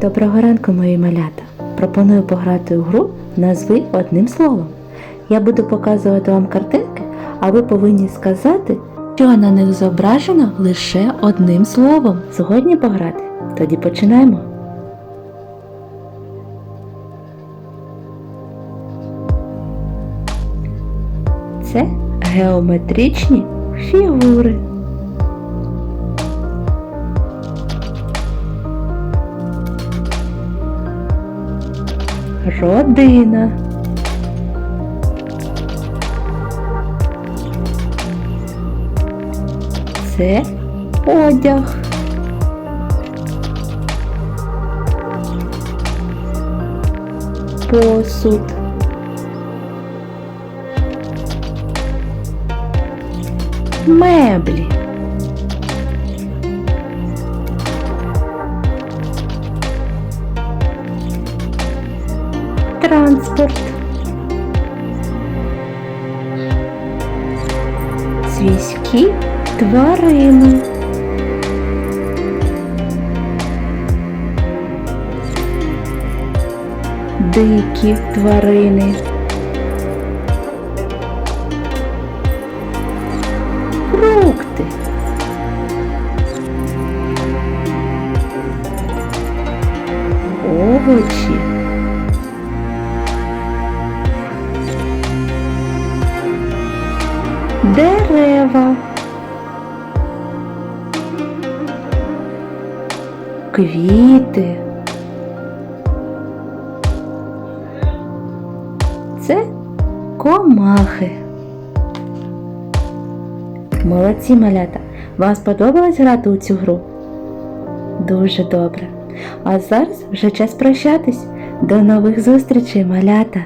Доброго ранку, мої малята! Пропоную пограти у гру назви одним словом. Я буду показувати вам картинки, а ви повинні сказати, що на них зображено лише одним словом. Згодні пограти? Тоді починаємо. Це геометричні фігури. Родина. Це одяг. Посуд. Меблі. Транспорт. Свійські тварини. Дикі тварини. Фрукти. Овочі. Дерева. Квіти. Це комахи. Молодці малята! Вам сподобалось грати у цю гру? Дуже добре. А зараз вже час прощатись. До нових зустрічей, малята!